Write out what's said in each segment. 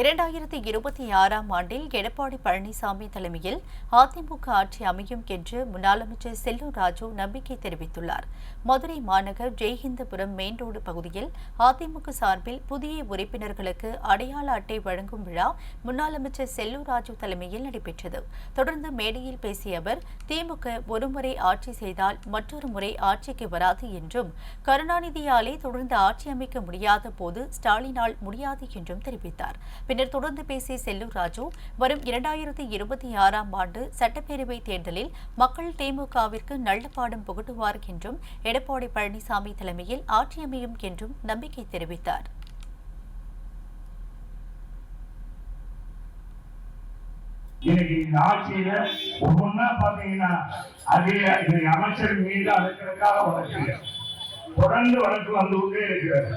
இரண்டாயிரத்தி இருபத்தி ஆறாம் ஆண்டில் எடப்பாடி பழனிசாமி தலைமையில் அதிமுக ஆட்சி அமையும் என்று முன்னாள் அமைச்சர் செல்லூர் ராஜு நம்பிக்கை தெரிவித்துள்ளார். மதுரை மாநகர் ஜெய்ஹிந்தபுரம் மெயின் ரோடு பகுதியில் அதிமுக சார்பில் புதிய உறுப்பினர்களுக்கு அடையாள அட்டை வழங்கும் விழா முன்னாள் அமைச்சர் செல்லூர் ராஜு தலைமையில் நடைபெற்றது. தொடர்ந்து மேடையில் பேசிய அவர் திமுக ஒருமுறை ஆட்சி செய்தால் மற்றொரு முறை ஆட்சிக்கு வராது என்றும் கருணாநிதியாலே தொடர்ந்து ஆட்சி அமைக்க முடியாத போது ஸ்டாலினால் முடியாது என்றும் தெரிவித்தார். பின்னர் தொடர்ந்து பேசிய செல்லூர் ராஜு வரும் இரண்டாயிரத்தி இருபத்தி ஆறாம் ஆண்டு சட்டப்பேரவை தேர்தலில் மக்கள் திமுகவிற்கு நல்ல பாடம் புகட்டுவார் என்றும் எடப்பாடி பழனிசாமி தலைமையில் ஆட்சி அமையும் என்றும் நம்பிக்கை தெரிவித்தார். இன்னைக்கு இந்த ஆட்சியில ஒவ்வொன்னா பாத்தீங்கன்னா அதே அமைச்சர் மீது அதற்காக வழக்கு தொடர்ந்து வழக்கு வந்து கொண்டே இருக்கிறது.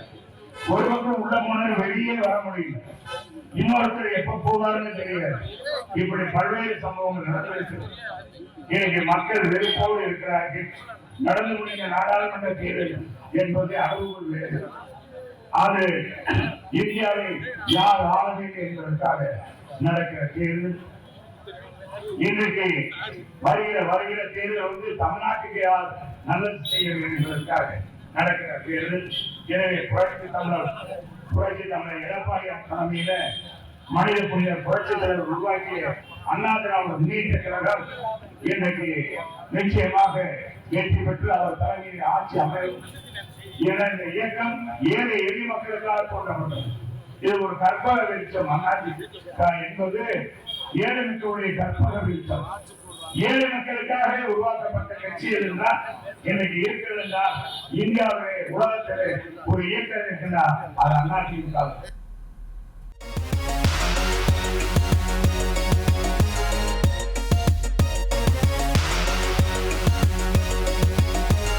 ஒரு பக்கம் உள்ள போனாலும் வெளியே வர முடியும் இன்னொருத்தர் எப்ப போவாருன்னு தெரியாது இப்படி பல்வேறு சம்பவங்கள் நடந்திருக்கு இன்னைக்கு மக்கள் வெறுப்போடு இருக்கிறார்கள். நடந்து முடிந்த நாடாளுமன்ற தேர்தல் என்பது அளவுகள் வேறு. அது இந்தியாவை யார் ஆளுமை என்பதற்காக நடக்கிற தேர்தல். இன்றைக்கு வருகிற வருகிற தேர்தல் வந்து தமிழ்நாட்டுக்கு யார் நல்லது செய்ய வேண்டும் என்பதற்காக நடக்கிற தேர்தல். எனவே புரட்சி தமிழர் புரட்சி தமிழர் எடப்பாடி தலைமையில மனித புனிதர் புரட்சி தலைவர் உருவாக்கிய அண்ணா திராவிட முன்னேற்ற கழகம் இன்றைக்கு நிச்சயமாக வெற்றி பெற்று அவர் தலைமையில் ஆட்சி அமையும். என இந்த இயக்கம் ஏழை எளிய மக்களுக்காக தோன்றப்பட்டது இது ஒரு கற்பக வெளிச்சம் அண்ணாஜி என்பது ஏழை மக்களுடைய கற்பக வெளிச்சம். ஏழை மக்களுக்காக உருவாக்கப்பட்ட கட்சி இருந்தால் இன்னைக்கு இருக்கிறது என்றால் இந்தியாவிலே உலகத்திலே ஒரு இயக்கம் இருக்கின்றால் அது அண்ணாதிமுக